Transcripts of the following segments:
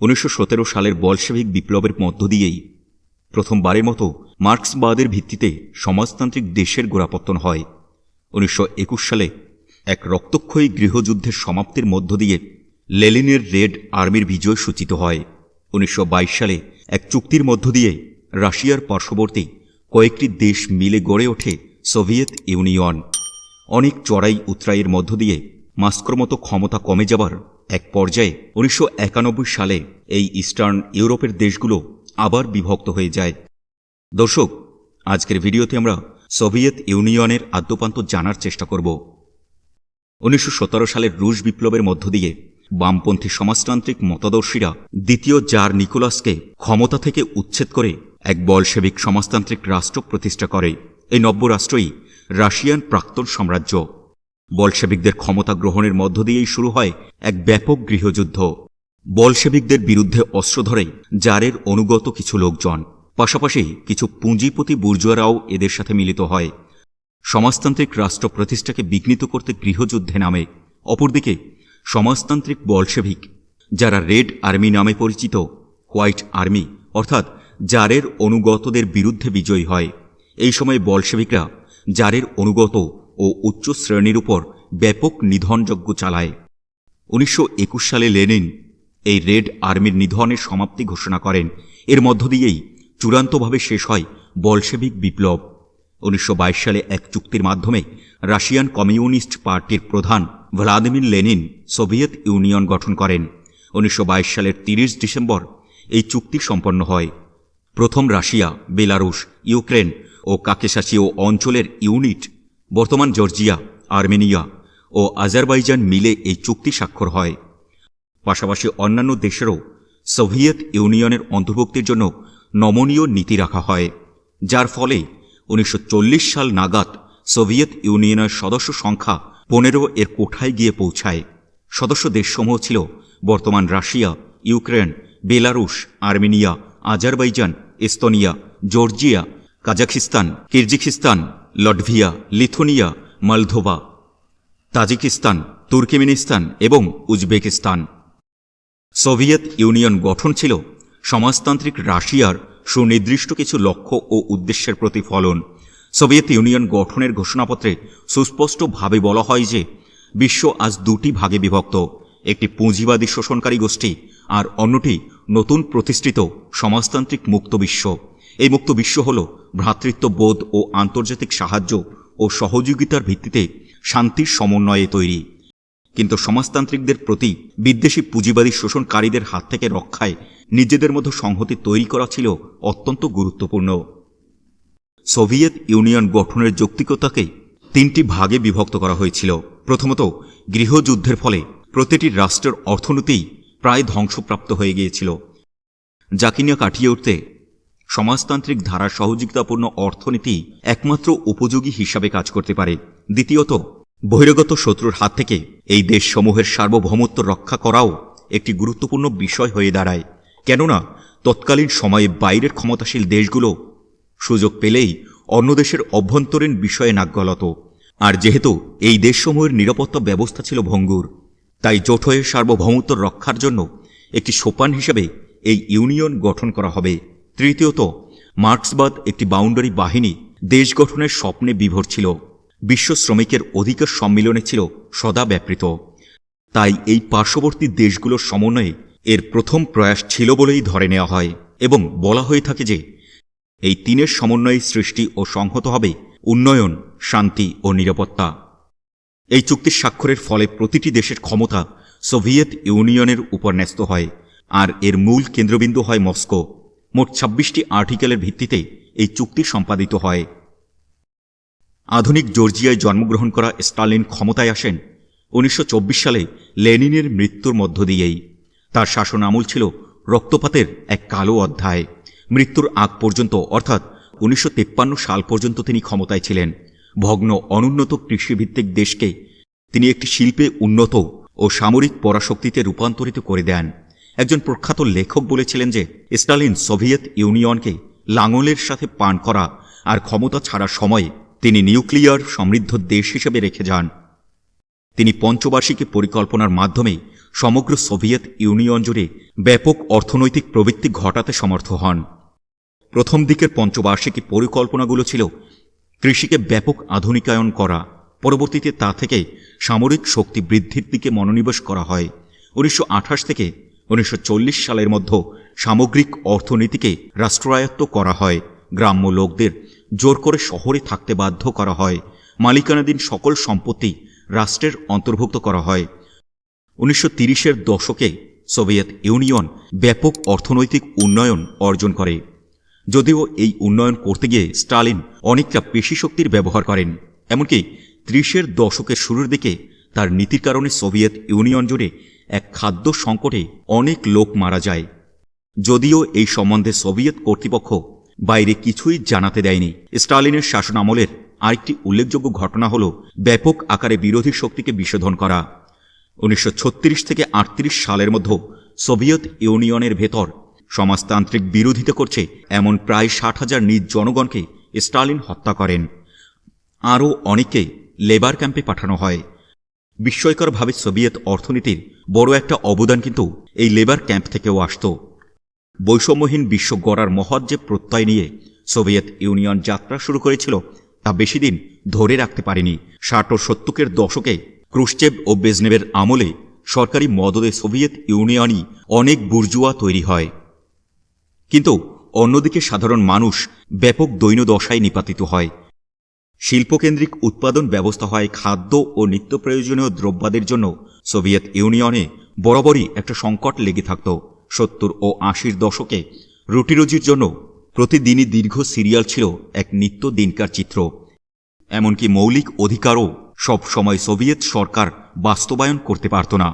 উনিশশো সতেরো সালের বলশেভিক বিপ্লবের মধ্য দিয়েই প্রথমবারের মতো মার্ক্সবাদের ভিত্তিতে সমাজতান্ত্রিক দেশের গোড়াপত্তন হয়। উনিশশো একুশ সালে এক রক্তক্ষয়ী গৃহযুদ্ধের সমাপ্তির মধ্য দিয়ে লেলিনের রেড আর্মির বিজয় সূচিত হয়। উনিশশো বাইশ সালে এক চুক্তির মধ্য দিয়ে রাশিয়ার পার্শ্ববর্তী কয়েকটি দেশ মিলে গড়ে ওঠে সোভিয়েত ইউনিয়ন। অনেক চড়াই উতরাইয়ের মধ্য দিয়ে মাস্কোর মতো ক্ষমতা কমে যাবার এক পর্যায়ে উনিশশো একানব্বই সালে এই ইস্টার্ন ইউরোপের দেশগুলো আবার বিভক্ত হয়ে যায়। দর্শক, আজকের ভিডিওতে আমরা সোভিয়েত ইউনিয়নের আদ্যপান্ত জানার চেষ্টা করব। উনিশশো সতেরো সালের রুশ বিপ্লবের মধ্য দিয়ে বামপন্থী সমাজতান্ত্রিক মতাদর্শীরা দ্বিতীয় জার নিকোলাসকে ক্ষমতা থেকে উচ্ছেদ করে এক বলশেবিক সমাজতান্ত্রিক রাষ্ট্র প্রতিষ্ঠা করে। এই নব্য রাষ্ট্রই রাশিয়ান প্রাক্তন সাম্রাজ্য। বলশেবিকদের ক্ষমতা গ্রহণের মধ্য দিয়েই শুরু হয় এক ব্যাপক গৃহযুদ্ধ। বলশেবিকদের বিরুদ্ধে অস্ত্র ধরে জারের অনুগত কিছু লোকজন। পাশাপাশি কিছু পুঁজিপতি বুর্জুয়ারাও এদের সাথে মিলিত হয়। সমাজতান্ত্রিক রাষ্ট্র প্রতিষ্ঠাকে বিঘ্নিত করতে গৃহযুদ্ধে নামে। অপরদিকে, সমাজতান্ত্রিক বলশেভিক যারা রেড আর্মি নামে পরিচিত, হোয়াইট আর্মি, অর্থাৎ জারের অনুগতদের বিরুদ্ধে বিজয়ী হয়। এই সময় বলশেভিকরা জারের অনুগত ও উচ্চ শ্রেণির উপর ব্যাপক নিধনযজ্ঞ চালায়। উনিশশো একুশ সালে লেনিন এই রেড আর্মির নিধনের সমাপ্তি ঘোষণা করেন। এর মধ্য দিয়েই চূড়ান্তভাবে শেষ হয় বলশেভিক বিপ্লব। উনিশশো বাইশ সালে এক চুক্তির মাধ্যমে রাশিয়ান কমিউনিস্ট পার্টির প্রধান ভ্লাদিমির লেনিন সোভিয়েত ইউনিয়ন গঠন করেন। উনিশশো বাইশ সালের তিরিশ ডিসেম্বর এই চুক্তি সম্পন্ন হয়। প্রথম রাশিয়া, বেলারুশ, ইউক্রেন ও কাকেশাসীয় অঞ্চলের ইউনিট বর্তমান জর্জিয়া, আর্মেনিয়া ও আজারবাইজান মিলে এই চুক্তি স্বাক্ষর হয়। পাশাপাশি অন্যান্য দেশেরও সোভিয়েত ইউনিয়নের অন্তর্ভুক্তির জন্য নমনীয় নীতি রাখা হয়, যার ফলে উনিশশো চল্লিশ সাল নাগাদ সোভিয়েত ইউনিয়নের সদস্য সংখ্যা পনেরো এর কোঠায় গিয়ে পৌঁছায়। সদস্য দেশসমূহ ছিল বর্তমান Russia, Ukraine, Belarus, Armenia, Azerbaijan, Estonia, Georgia, Kazakhstan Kyrgyzstan Latvia, Lithuania Moldova Tajikistan, Turkmenistan এবং উজবেকিস্তান। সোভিয়েত ইউনিয়ন গঠন ছিল সমাজতান্ত্রিক রাশিয়ার সুনির্দিষ্ট কিছু লক্ষ্য ও উদ্দেশ্যের প্রতিফলন। সোভিয়েত ইউনিয়ন গঠনের ঘোষণাপত্রে সুস্পষ্টভাবে বলা হয় যে, বিশ্ব আজ দুটি ভাগে বিভক্ত, একটি পুঁজিবাদী শোষণকারী গোষ্ঠী আর অন্যটি নতুন প্রতিষ্ঠিত সমাজতান্ত্রিক মুক্ত বিশ্ব। এই মুক্ত বিশ্ব হল ভ্রাতৃত্ববোধ ও আন্তর্জাতিক সাহায্য ও সহযোগিতার ভিত্তিতে শান্তির সমন্বয়ে তৈরি। কিন্তু সমাজতান্ত্রিকদের প্রতি বিদ্বেষী পুঁজিবাদী শোষণকারীদের হাত থেকে রক্ষায় নিজেদের মধ্যে সংহতি তৈরি করা ছিল অত্যন্ত গুরুত্বপূর্ণ। সোভিয়েত ইউনিয়ন গঠনের যৌক্তিকতাকে তিনটি ভাগে বিভক্ত করা হয়েছিল। প্রথমত, গৃহযুদ্ধের ফলে প্রতিটি রাষ্ট্রের অর্থনীতি প্রায় ধ্বংসপ্রাপ্ত হয়ে গিয়েছিল। যা কিনা কাটিয়ে উঠতে সমাজতান্ত্রিক ধারার সহযোগিতাপূর্ণ অর্থনীতি একমাত্র উপযোগী হিসাবে কাজ করতে পারে। দ্বিতীয়ত, বহিরাগত শত্রুর হাত থেকে এই দেশসমূহের সার্বভৌমত্ব রক্ষা করাও একটি গুরুত্বপূর্ণ বিষয় হয়ে দাঁড়ায়। কেননা, তৎকালীন সময়ে বাইরের ক্ষমতাশীল দেশগুলো সুযোগ পেলেই অন্য দেশের অভ্যন্তরীণ বিষয়ে নাক গলাত। আর যেহেতু এই দেশসমূহের নিরাপত্তা ব্যবস্থা ছিল ভঙ্গুর, তাই জোট হয়ে সার্বভৌমত্ব রক্ষার জন্য একটি সোপান হিসেবে এই ইউনিয়ন গঠন করা হবে। তৃতীয়ত, মার্ক্সবাদ একটি বাউন্ডারি বাহিনী দেশ গঠনের স্বপ্নে বিভোর ছিল। বিশ্ব শ্রমিকের অধিকার সম্মিলনে ছিল সদা ব্যাপৃত। তাই এই পার্শ্ববর্তী দেশগুলোর সমন্বয়ে এর প্রথম প্রয়াস ছিল বলেই ধরে নেওয়া হয় এবং বলা হয়ে থাকে যে, এই তিনের সমন্বয়ে সৃষ্টি ও সংহত হবে উন্নয়ন, শান্তি ও নিরাপত্তা। এই চুক্তির স্বাক্ষরের ফলে প্রতিটি দেশের ক্ষমতা সোভিয়েত ইউনিয়নের উপর ন্যস্ত হয়, আর এর মূল কেন্দ্রবিন্দু হয় মস্কো। মোট ছাব্বিশটি আর্টিকেলের ভিত্তিতে এই চুক্তি সম্পাদিত হয়। আধুনিক জর্জিয়ায় জন্মগ্রহণ করা স্টালিন ক্ষমতায় আসেন উনিশশো চব্বিশ সালে লেনিনের মৃত্যুর মধ্য দিয়েই। তার শাসন আমল ছিল রক্তপাতের এক কালো অধ্যায়। মৃত্যুর আগ পর্যন্ত, অর্থাৎ উনিশশো সাল পর্যন্ত তিনি ক্ষমতায় ছিলেন। ভগ্ন অনুন্নত কৃষিভিত্তিক দেশকে তিনি একটি শিল্পে উন্নত ও সামরিক পরাশক্তিতে রূপান্তরিত করে দেন। একজন প্রখ্যাত লেখক বলেছিলেন যে, স্টালিন সোভিয়েত ইউনিয়নকে লাঙলের সাথে পান করা আর ক্ষমতা ছাড়ার সময়ে তিনি নিউক্লিয়ার সমৃদ্ধ দেশ হিসেবে রেখে যান। তিনি পঞ্চবার্ষিকী পরিকল্পনার মাধ্যমে সমগ্র সোভিয়েত ইউনিয়ন জুড়ে ব্যাপক অর্থনৈতিক প্রবৃত্তি ঘটাতে সমর্থ হন। প্রথম দিকের পঞ্চবার্ষিকী পরিকল্পনাগুলো ছিল কৃষিকে ব্যাপক আধুনিকায়ন করা। পরবর্তীতে তা থেকে সামরিক শক্তি বৃদ্ধির দিকে মনোনিবেশ করা হয়। উনিশশো আঠাশ থেকে উনিশশো চল্লিশ সালের মধ্যে সামগ্রিক অর্থনীতিকে রাষ্ট্রায়ত্ত করা হয়। গ্রাম্য লোকদের জোর করে শহরে থাকতে বাধ্য করা হয়। মালিকানাধীন সকল সম্পত্তি রাষ্ট্রের অন্তর্ভুক্ত করা হয়। উনিশশো তিরিশের দশকে সোভিয়েত ইউনিয়ন ব্যাপক অর্থনৈতিক উন্নয়ন অর্জন করে। যদিও এই উন্নয়ন করতে গিয়ে স্টালিন অনেকটা পেশি শক্তির ব্যবহার করেন। এমনকি ত্রিশের দশকের শুরুর দিকে তার নীতির কারণে সোভিয়েত ইউনিয়ন জুড়ে এক খাদ্য সংকটে অনেক লোক মারা যায়। যদিও এই সম্বন্ধে সোভিয়েত কর্তৃপক্ষ বাইরে কিছুই জানাতে দেয়নি। স্টালিনের শাসন আমলের আরেকটি উল্লেখযোগ্য ঘটনা হল ব্যাপক আকারে বিরোধী শক্তিকে বিশোধন করা। উনিশশো ছত্রিশ থেকে আটত্রিশ সালের মধ্যে সোভিয়েত ইউনিয়নের ভেতর সমাজতান্ত্রিক বিরোধিতা করছে এমন প্রায় ষাট হাজার নিজ জনগণকে স্টালিন হত্যা করেন। আরও অনেকে লেবার ক্যাম্পে পাঠানো হয়। বিস্ময়করভাবে সোভিয়েত অর্থনীতির বড় একটা অবদান কিন্তু এই লেবার ক্যাম্প থেকেও আসত। বৈষম্যহীন বিশ্ব গড়ার মহৎ যে প্রত্যয় নিয়ে সোভিয়েত ইউনিয়ন যাত্রা শুরু করেছিল, তা বেশি দিন ধরে রাখতে পারেনি। ষাট ও সত্তরের দশকে ক্রুশ্চেভ ও বেজনেবের আমলে সরকারি মদদে সোভিয়েত ইউনিয়নই অনেক বুর্জুয়া তৈরি হয়। কিন্তু অন্যদিকে সাধারণ মানুষ ব্যাপক দৈনদশায় নিপাতিত হয়। শিল্পকেন্দ্রিক উৎপাদন ব্যবস্থা হয় খাদ্য ও নিত্য প্রয়োজনীয় দ্রব্যাদের জন্য। সোভিয়েত ইউনিয়নে বরাবরই একটা সংকট লেগে থাকত। সত্তর ও আশির দশকে রুটিরুজির জন্য প্রতিদিনই দীর্ঘ সিরিয়াল ছিল এক নিত্য দিনকার চিত্র। এমনকি মৌলিক অধিকারও সব সময় সোভিয়েত সরকার বাস্তবায়ন করতে পারত না।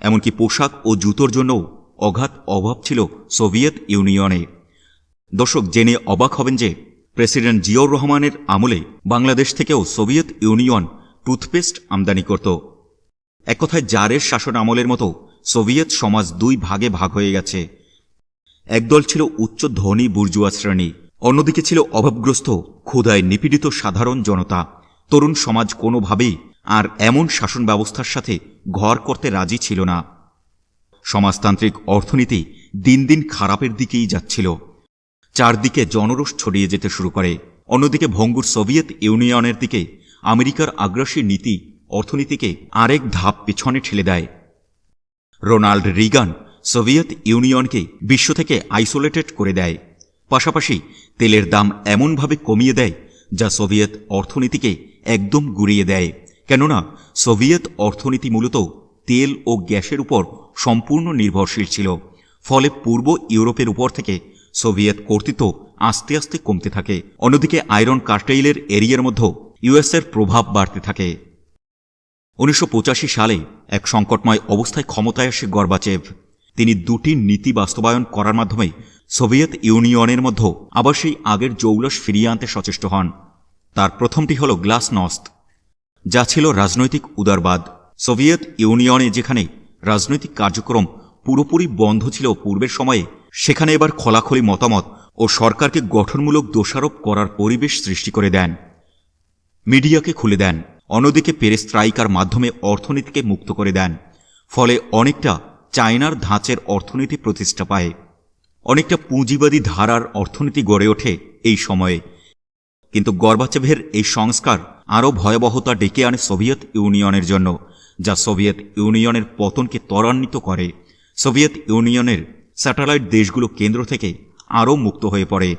এমনকি পোশাক ও জুতোর জন্যও অগাধ অভাব ছিল সোভিয়েত ইউনিয়নে। দর্শক জেনে অবাক হবেন যে প্রেসিডেন্ট জিয়াউর রহমানের আমলে বাংলাদেশ থেকেও সোভিয়েত ইউনিয়ন টুথপেস্ট আমদানি করত। এক কথায় জারের শাসন আমলের মতো সোভিয়েত সমাজ দুই ভাগে ভাগ হয়ে গেছে। একদল ছিল উচ্চ ধনী বুর্জুয়া শ্রেণি, অন্যদিকে ছিল অভাবগ্রস্ত, ক্ষুধায় নিপীড়িত সাধারণ জনতা। তরুণ সমাজ কোনোভাবেই আর এমন শাসন ব্যবস্থার সাথে ঘর করতে রাজি ছিল না। সমাজতান্ত্রিক অর্থনীতি দিন দিন খারাপের দিকেই যাচ্ছিল। চারদিকে জনরোষ ছড়িয়ে যেতে শুরু করে। অন্যদিকে ভঙ্গুর সোভিয়েত ইউনিয়নের দিকে আমেরিকার আগ্রাসী নীতি অর্থনীতিকে আরেক ধাপ পেছনে ঠেলে দেয়। রোনাল্ড রিগান সোভিয়েত ইউনিয়নকে বিশ্ব থেকে আইসোলেটেড করে দেয়। পাশাপাশি তেলের দাম এমনভাবে কমিয়ে দেয় যা সোভিয়েত অর্থনীতিকে একদম গুড়িয়ে দেয়। কেননা, সোভিয়েত অর্থনীতি মূলত তেল ও গ্যাসের উপর সম্পূর্ণ নির্ভরশীল ছিল। ফলে পূর্ব ইউরোপের উপর থেকে সোভিয়েত কর্তৃত্ব আস্তে আস্তে কমতে থাকে। অন্যদিকে আয়রন কার্টেইলের এরিয়ার মধ্যে ইউএসের প্রভাব বাড়তে থাকে। উনিশশো পঁচাশি সালে এক সংকটময় অবস্থায় ক্ষমতায় আসে গর্বাচেভ। তিনি দুটি নীতি বাস্তবায়ন করার মাধ্যমে সোভিয়েত ইউনিয়নের মধ্যে আবার সেই আগের জৌলস ফিরিয়ে আনতে সচেষ্ট হন। তার প্রথমটি হল গ্লাসনস্ত, যা ছিল রাজনৈতিক উদারবাদ। সোভিয়েত ইউনিয়নে যেখানে রাজনৈতিক কার্যক্রম পুরোপুরি বন্ধ ছিল পূর্বের সময়ে সেখানে এবার খোলাখলি মতামত ও সরকারকে গঠনমূলক দোষারোপ করার পরিবেশ সৃষ্টি করে দেন। মিডিয়াকে খুলে দেন। অন্যদিকে পেরেস্ত্রাইকার মাধ্যমে অর্থনীতিকে মুক্ত করে দেন। ফলে অনেকটা চায়নার ধাঁচের অর্থনীতি প্রতিষ্ঠা পায়। অনেকটা পুঁজিবাদী ধারার অর্থনীতি গড়ে ওঠে এই সময়ে। কিন্তু গর্বাচেভের এই সংস্কার আরও ভয়াবহতা ডেকে আনে সোভিয়েত ইউনিয়নের জন্য, যা সোভিয়েত ইউনিয়নের পতনকে ত্বরান্বিত করে। সোভিয়েত ইউনিয়নের স্যাটেলাইট দেশগুলো কেন্দ্র থেকে আরও মুক্ত হয়ে পড়ে।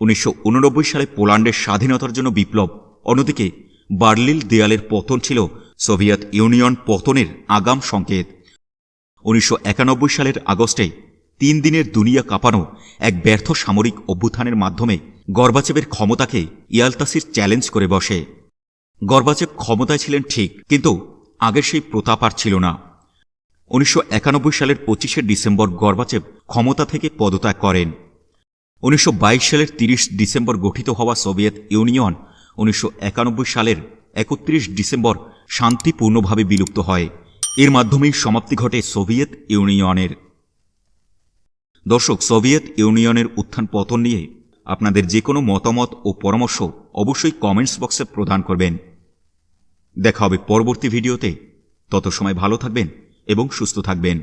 উনিশশো উননব্বই সালে পোল্যান্ডের স্বাধীনতার জন্য বিপ্লব, অন্যদিকে বার্লিল দেয়ালের পতন ছিল সোভিয়েত ইউনিয়ন পতনের আগাম সংকেত। উনিশশো একানব্বই সালের আগস্টে তিন দিনের দুনিয়া কাঁপানো এক ব্যর্থ সামরিক অভ্যুত্থানের মাধ্যমে গর্বাচেবের ক্ষমতাকে ইয়ালতাসির চ্যালেঞ্জ করে বসে। গর্বাচেব ক্ষমতায় ছিলেন ঠিক, কিন্তু আগের সেই প্রতাপ আর ছিল না। উনিশশো একানব্বই সালের পঁচিশে ডিসেম্বর গর্বাচেব ক্ষমতা থেকে পদত্যাগ করেন। উনিশশো বাইশ সালের তিরিশ ডিসেম্বর গঠিত হওয়া সোভিয়েত ইউনিয়ন উনিশশো একানব্বই সালের একত্রিশ ডিসেম্বর শান্তিপূর্ণভাবে বিলুপ্ত হয়। এর মাধ্যমেই সমাপ্তি ঘটে সোভিয়েত ইউনিয়নের। দর্শক, সোভিয়েত ইউনিয়নের উত্থান পতন নিয়ে আপনাদের যে কোনো মতামত ও পরামর্শ অবশ্যই কমেন্টস বক্সে প্রদান করবেন। দেখা হবে পরবর্তী ভিডিওতে। তত সময় ভালো থাকবেন। এবং সুস্থ থাকবেন।